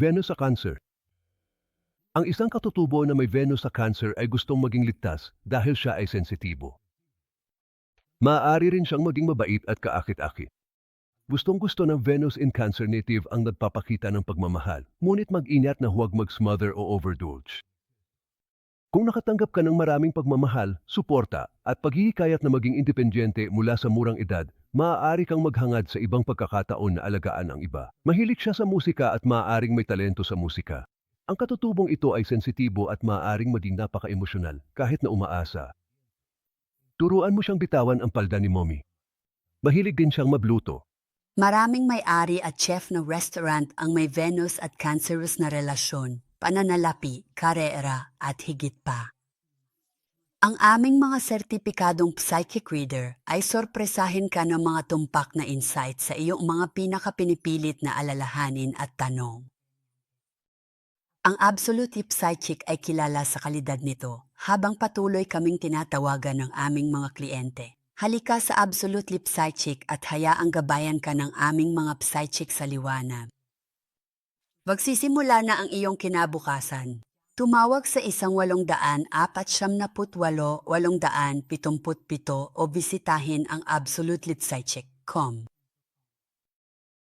Venus sa Cancer Ang isang katutubo na may Venus sa Cancer ay gustong maging ligtas dahil siya ay sensitibo. Maaari rin siyang maging mabait at kaakit-akit. Gustong-gusto ng Venus in Cancer native ang nagpapakita ng pagmamahal, ngunit mag-ingat na huwag mag-smother o overdulge. Kung nakatanggap ka ng maraming pagmamahal, suporta, at paghihikayat na maging independyente mula sa murang edad, maaari kang maghangad sa ibang pagkakataon na alagaan ang iba. Mahilig siya sa musika at maaaring may talento sa musika. Ang katutubong ito ay sensitibo at maaaring maging napaka-emosyonal kahit na umaasa. Turuan mo siyang bitawan ang palda ni mommy. Mahilig din siyang mabluto. Maraming may-ari at chef ng restaurant ang may Venus at cancerous na relasyon, pananalapi, karera, at higit pa. Ang aming mga sertipikadong psychic reader ay sorpresahin ka ng mga tumpak na insight sa iyong mga pinakapinipilit na alalahanin at tanong. Ang Absolute Psychic ay kilala sa kalidad nito habang patuloy kaming tinatawagan ng aming mga kliyente. Halika sa Absolute Lip Psychic at hayaang gabayan ka ng aming mga psychic sa liwanag. Magsisimula na ang iyong kinabukasan. Tumawag sa isang walong daan apat siyam na putwalo walong daan pitumput pito o bisitahin ang absolutelypsychic.com.